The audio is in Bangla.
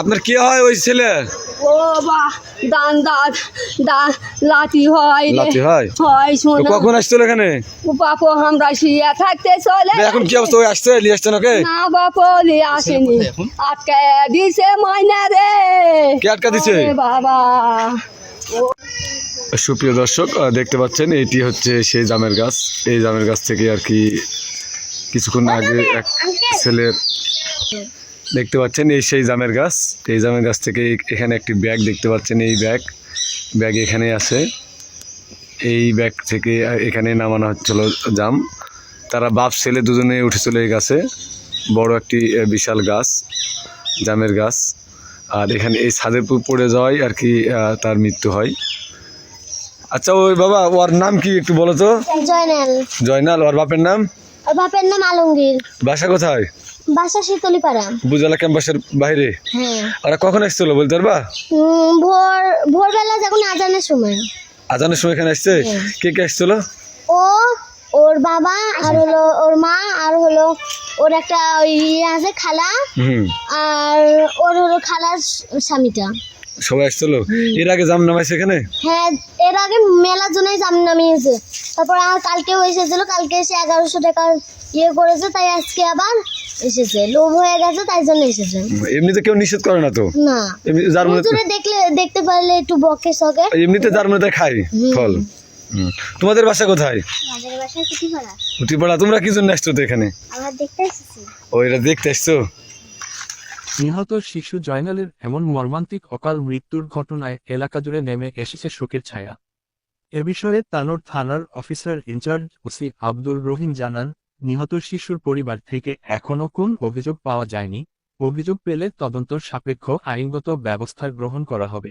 আপনার কি হয় ওই ছেলে? ও বা দান দাঁত দান লাতি হয়। লাথি হয়? হয় শোনা কখন আসছিল এখানে? ও বাপু আমরা শুয়ে থাকতে চলে এখন কি অবস্থা? ওই আসছে নিয়ে আসছেন ওকে? না বাপু লি আসেনি। আটকে দিছে ময়না রে। কে আটকা দিছে? বাবা। সুপ্রিয় দর্শক দেখতে পাচ্ছেন এটি হচ্ছে সেই জামের গাছ। এই জামের গাছ থেকে আর কি কিছুক্ষণ আগে এক ছেলের দেখতে পাচ্ছেন এই সেই জামের গাছ। এই জামের গাছ থেকে এখানে একটি ব্যাগ দেখতে পাচ্ছেন এই ব্যাগ। ব্যাগ এখানে আছে। এই ব্যাগ থেকে এখানে নামানো হচ্ছিল জাম। তারা বাপ ছেলে দুজনে উঠেছিল এই গাছে। বড় একটি বিশাল গাছ জামের গাছ। আর এখানে এই ছাদের পড়ে যাওয়াই আর কি তার মৃত্যু হয়। আচ্ছা ওই বাবা ওর নাম কি একটু বলো তো? জয়নাল। জয়নাল ওর বাপের নাম? বাপের নাম আলমগীর। বাসা কোথায়? বাসা শীতলিপাড়া। বুজালা ক্যাম্পাসের বাইরে? হ্যাঁ। ওরা কখন এসেছিল বলতে পারবা? ভোর ভোরবেলা যখন আজানের সময়। আজানের সময় এখানে আসছে হ্যাঁ। কে কে এসেছিল? ও ওর বাবা আর হলো ওর মা আর হলো ওর একটা ওই ইয়ে আছে খালা। আর ওর হলো খালার স্বামীটা। সবাই এসেছিল? এর আগে জাম নামাইছে এখানে? হ্যাঁ এর আগে মেলার জন্যই জাম নামিয়েছে তারপর আর কালকেও এসেছিল কালকে এসে এগারোশো টাকার ইয়ে করেছে তাই আজকে আবার এসেছে। লোভ হয়ে গেছে তাই জন্য এসেছে। এমনিতে কেউ নিষেধ করে না তো? না। এমনি যার মনে হুজুরে দেখলে দেখতে পারলে একটু বকে সকে। এমনিতে যার মনে খাই ফল। হুম। তোমাদের বাসা কোথায়? আমাদের বাসায় কিছু করা উঠিপাড়া তোমরা কি জন্য আসছো তো এখানে? আমার দেখতে এসেছি। ও এটা দেখতে আসছো? নিহত শিশু জয়নালের এমন মর্মান্তিক অকাল মৃত্যুর ঘটনায় এলাকা জুড়ে নেমে এসেছে শোকের ছায়া। এ বিষয়ে তানোর থানার officer in charge OC Abdul Rahim জানান, নিহত শিশুর পরিবার থেকে এখনও কোন অভিযোগ পাওয়া যায়নি। অভিযোগ পেলে তদন্ত সাপেক্ষ আইনগত ব্যবস্থা গ্রহণ করা হবে।